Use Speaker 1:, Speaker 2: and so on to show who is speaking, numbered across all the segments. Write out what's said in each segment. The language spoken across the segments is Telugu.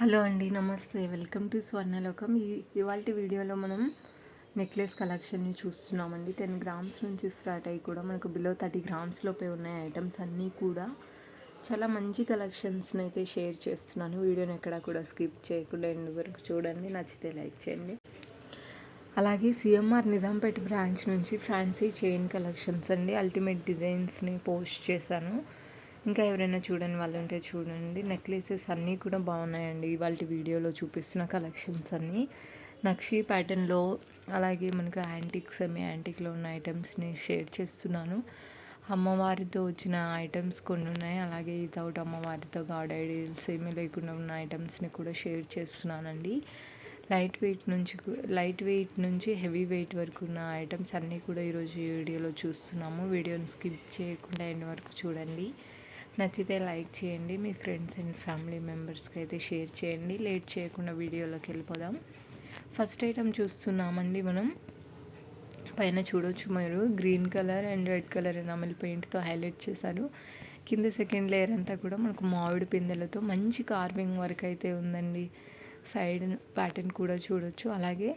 Speaker 1: హలో అండి నమస్తే. Welcome to Swarnalokam. ఈ ఇవాళ వీడియోలో మనం నెక్లెస్ కలెక్షన్ని చూస్తున్నామండి. టెన్ గ్రామ్స్ నుంచి స్టార్ట్ అయ్యి కూడా మనకు బిలో థర్టీ గ్రామ్స్ లోపే ఉన్నాయి ఐటమ్స్ అన్నీ కూడా. చాలా మంచి కలెక్షన్స్ని అయితే షేర్ చేస్తున్నాను. వీడియోని ఎక్కడ కూడా స్కిప్ చేయకుండా ఎండ్ వరకు చూడండి. నచ్చితే లైక్ చేయండి. అలాగే సిఎంఆర్ నిజాంపేట బ్రాంచ్ నుంచి ఫ్యాన్సీ చైన్ కలెక్షన్స్ అండి. అల్టిమేట్ డిజైన్స్ని పోస్ట్ చేశాను. ఇంకా ఎవరైనా చూడని వాళ్ళు ఉంటే చూడండి. నెక్లెసెస్ అన్నీ కూడా బాగున్నాయండి. ఇవాళ వీడియోలో చూపిస్తున్న కలెక్షన్స్ అన్నీ. నక్షి ప్యాటర్న్లో అలాగే మనకు యాంటిక్ సెమీ యాంటిక్లో ఉన్న ఐటమ్స్ని షేర్ చేస్తున్నాను. అమ్మవారితో వచ్చిన ఐటమ్స్ కొన్ని ఉన్నాయి. అలాగే వితౌట్ అమ్మవారితో గాడ్ ఐడియల్స్ ఏమీ లేకుండా ఉన్న ఐటమ్స్ని కూడా షేర్ చేస్తున్నానండి. లైట్ వెయిట్ నుంచి లైట్ వెయిట్ నుంచి హెవీ వెయిట్ వరకు ఉన్న ఐటమ్స్ అన్నీ కూడా ఈరోజు వీడియోలో చూస్తున్నాము. వీడియోని స్కిప్ చేయకుండా ఎండ్ వరకు చూడండి. నచ్చితే లైక్ చేయండి మీ ఫ్రెండ్స్ అండ్ ఫ్యామిలీ మెంబర్స్కి అయితే షేర్ చేయండి. లేట్ చేయకుండా వీడియోలోకి వెళ్ళిపోదాం. ఫస్ట్ ఐటమ్ చూస్తున్నామండి మనం. పైన చూడొచ్చు మీరు. Green colour and red colour enamel పెయింట్తో highlight చేశారు. కింద సెకండ్ లేయర్ అంతా కూడా మనకు మామిడి పిందెలతో మంచి కార్వింగ్ వర్క్ అయితే ఉందండి. సైడ్ ప్యాటర్న్ కూడా చూడొచ్చు. అలాగే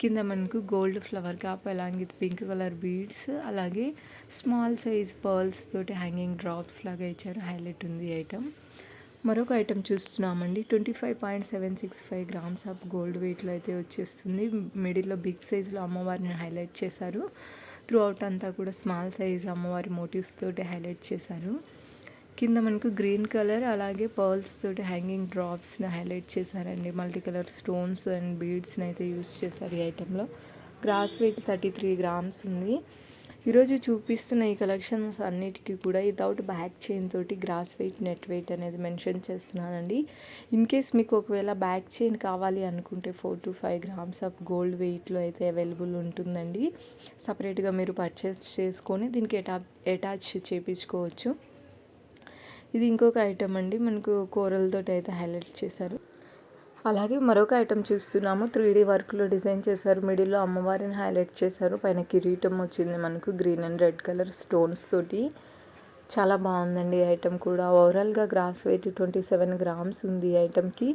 Speaker 1: కింద మనకు గోల్డ్ ఫ్లవర్ కాప్ అలాగే పింక్ కలర్ బీడ్స్ అలాగే స్మాల్ సైజ్ పర్ల్స్ తోటి హ్యాంగింగ్ డ్రాప్స్ లాగా ఇచ్చారు. హైలైట్ ఉంది ఐటమ్. మరొక ఐటమ్ చూస్తున్నామండి. Twenty five point seven six five grams of gold వెయిట్లో అయితే వచ్చేస్తుంది. మిడిల్లో బిగ్ సైజులో అమ్మవారిని హైలైట్ చేశారు. త్రూ అవుట్ అంతా కూడా స్మాల్ సైజ్ అమ్మవారి మోటివ్స్ తోటి హైలైట్ చేశారు. కింద మనకు గ్రీన్ కలర్ అలాగే పర్ల్స్ తోటి హ్యాంగింగ్ డ్రాప్స్ని హైలైట్ చేశారండి. మల్టీ కలర్ స్టోన్స్ అండ్ బీడ్స్ని అయితే యూస్ చేశారు ఈ ఐటెంలో gross weight thirty three grams ఉంది. ఈరోజు చూపిస్తున్న ఈ కలెక్షన్స్ అన్నిటికీ కూడా వితౌట్ బ్యాక్ చైన్ తోటి గ్రాస్ వెయిట్ నెట్ వెయిట్ అనేది మెన్షన్ చేస్తున్నానండి. ఇన్ కేస్ మీకు ఒకవేళ బ్యాక్ చైన్ కావాలి అనుకుంటే four to five grams of gold వెయిట్లో అయితే అవైలబుల్ ఉంటుందండి. సపరేట్గా మీరు పర్చేస్ చేసుకొని దీనికి అటాచ్ చేయించుకోవచ్చు ఇది ఇంకొక ఐటమ్ అండి. మనకు కూరలతో అయితే హైలైట్ చేశారు. అలాగే మరొక ఐటమ్ చూస్తున్నాము. త్రీ డీ వర్క్లో డిజైన్ చేశారు. మిడిల్లో అమ్మవారిని హైలైట్ చేశారు. పైన కిరీటం వచ్చింది మనకు green and red colour stones తోటి. చాలా బాగుందండి ఈ ఐటెం కూడా. ఓవరాల్గా gross weight twenty seven grams ఉంది ఈ ఐటెంకి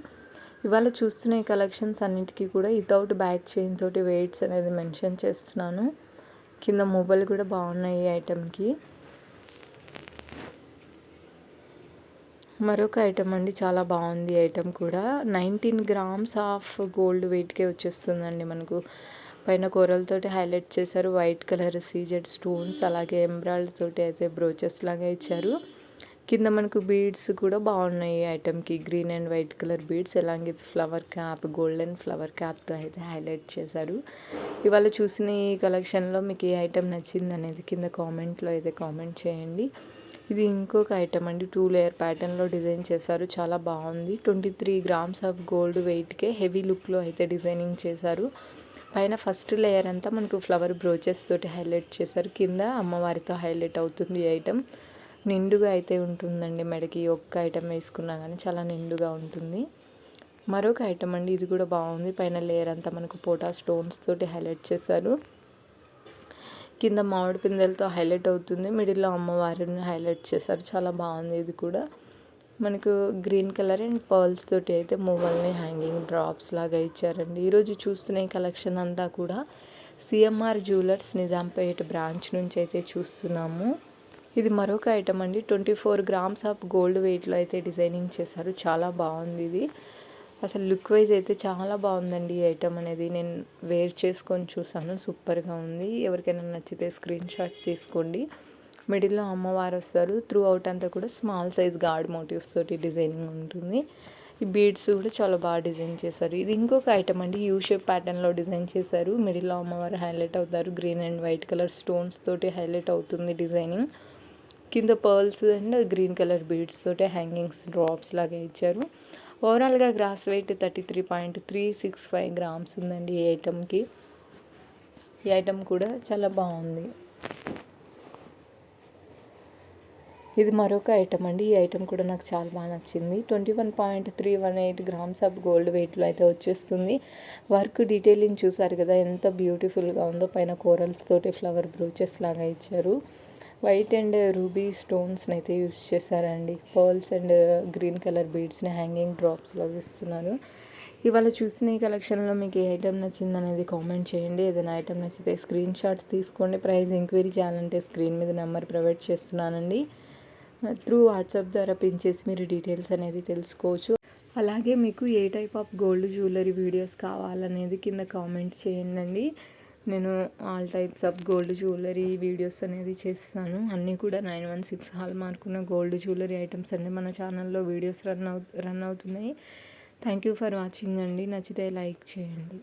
Speaker 1: ఇవాళ చూస్తున్న ఈ కలెక్షన్స్ అన్నిటికీ కూడా వితౌట్ బ్యాక్ చైన్ తోటి వెయిట్స్ అనేది మెన్షన్ చేస్తున్నాను. కింద మొబైల్ కూడా బాగున్నాయి ఈ ఐటెంకి మరొక ఐటమ్ అండి చాలా బాగుంది ఐటమ్ కూడా. నైన్టీన్ గ్రామ్స్ ఆఫ్ గోల్డ్ వెయిట్కే వచ్చేస్తుందండి మనకు. పైన కూరలతోటి హైలైట్ చేశారు. వైట్ కలర్ సీజెడ్ స్టోన్స్ అలాగే ఎంబ్రాయిడ్ తోటి అయితే బ్రోచెస్ లాగా ఇచ్చారు. కింద మనకు బీడ్స్ కూడా బాగున్నాయి ఐటమ్కి. Green and white colour beads అలాగే ఫ్లవర్ క్యాప్ గోల్డెన్ ఫ్లవర్ క్యాప్తో అయితే హైలైట్ చేశారు. ఇవాళ చూసిన ఈ కలెక్షన్లో మీకు ఏ ఐటమ్ నచ్చింది అనేది కింద కామెంట్లో అయితే కామెంట్ చేయండి. ఇది ఇంకొక ఐటమ్ అండి. టూ లేయర్ ప్యాటర్న్లో డిజైన్ చేశారు. చాలా బాగుంది. Twenty three grams of gold వెయిట్కే heavy లుక్లో అయితే డిజైనింగ్ చేశారు. పైన ఫస్ట్ లేయర్ అంతా మనకు ఫ్లవర్ బ్రోచెస్ తోటి హైలైట్ చేశారు. కింద అమ్మవారితో హైలైట్ అవుతుంది ఈ ఐటమ్ నిండుగా అయితే ఉంటుందండి మెడకి. ఒక్క ఐటమ్ వేసుకున్నా కానీ చాలా నిండుగా ఉంటుంది. మరొక ఐటమ్ అండి. ఇది కూడా బాగుంది. పైన లేయర్ అంతా మనకు పోటా స్టోన్స్ తోటి హైలైట్ చేశారు. కింద మామిడి పిందెలతో హైలైట్ అవుతుంది. మిడిల్లో అమ్మవారిని హైలైట్ చేశారు. చాలా బాగుంది ఇది కూడా. మనకు గ్రీన్ కలర్ అండ్ పర్ల్స్ తోటి అయితే మువ్వల్ని హ్యాంగింగ్ డ్రాప్స్ లాగా ఇచ్చారండి. ఈరోజు చూస్తున్న కలెక్షన్ అంతా కూడా సిఎంఆర్ జ్యువెలర్స్ నిజాంపేట బ్రాంచ్ నుంచి అయితే చూస్తున్నాము. ఇది మరొక ఐటమ్ అండి. Twenty four grams of gold వెయిట్లో అయితే డిజైనింగ్ చేశారు. చాలా బాగుంది ఇది. అసలు లుక్ వైజ్ అయితే చాలా బాగుందండి ఈ ఐటమ్ అనేది. నేను వేర్ చేసుకొని చూసాను. సూపర్గా ఉంది. ఎవరికైనా నచ్చితే స్క్రీన్ షాట్ తీసుకోండి. మిడిల్లో అమ్మవారు వస్తారు. త్రూ అవుట్ అంతా కూడా స్మాల్ సైజ్ గార్డ్ మోటివ్స్ తోటి డిజైనింగ్ ఉంటుంది. ఈ బీడ్స్ కూడా చాలా బాగా డిజైన్ చేశారు. ఇది ఇంకొక ఐటమ్ అండి. యూ షేప్ ప్యాటర్న్లో డిజైన్ చేశారు. మిడిల్లో అమ్మవారు హైలైట్ అవుతారు. Green and white colour stones తోటి హైలైట్ అవుతుంది డిజైనింగ్. కింద pearls and green colour beads తోటి హ్యాంగింగ్స్ డ్రాప్స్ లాగా ఇచ్చారు. ఓవరాల్గా gross weight thirty three point three six five grams ఉందండి ఈ ఐటమ్కి ఈ ఐటమ్ కూడా చాలా బాగుంది. ఇది మరొక ఐటమ్ అండి. ఈ ఐటమ్ కూడా నాకు చాలా బాగా నచ్చింది. Twenty one point three one eight grams of gold వెయిట్లో అయితే వచ్చేస్తుంది. వర్క్ డీటెయిలింగ్ చూసారు కదా ఎంత బ్యూటిఫుల్గా ఉందో. పైన కోరల్స్ తోటి ఫ్లవర్ బ్రోచెస్ లాగా ఇచ్చారు. వైట్ అండ్ రూబీ స్టోన్స్ని అయితే యూస్ చేశారండి. పర్ల్స్ అండ్ గ్రీన్ కలర్ బీడ్స్ని హ్యాంగింగ్ డ్రాప్స్లో ఇస్తున్నారు. ఇవాళ చూసిన ఈ కలెక్షన్లో మీకు ఏ ఐటెం నచ్చింది అనేది కామెంట్ చేయండి. ఏదైనా ఐటెం నచ్చితే స్క్రీన్ షాట్ తీసుకోండి. ప్రైస్ ఎంక్వైరీ చేయాలంటే స్క్రీన్ మీద నెంబర్ ప్రొవైడ్ చేస్తున్నానండి. త్రూ వాట్సాప్ ద్వారా పిన్ చేసి మీరు డీటెయిల్స్ అనేది తెలుసుకోవచ్చు. అలాగే మీకు ఏ type of gold jewellery videos కావాలనేది కింద కామెంట్ చేయండి నేను all types of gold jewellery videos అనేది చేస్తాను. అన్నీ కూడా నైన్ వన్ సిక్స్ హాల్ మార్కున్న గోల్డ్ జ్యువెలరీ ఐటమ్స్ అన్నీ మన ఛానల్లో వీడియోస్ రన్ అవు రన్ అవుతున్నాయి. థ్యాంక్ యూ ఫర్ వాచింగ్ అండి. నచ్చితే లైక్ చేయండి.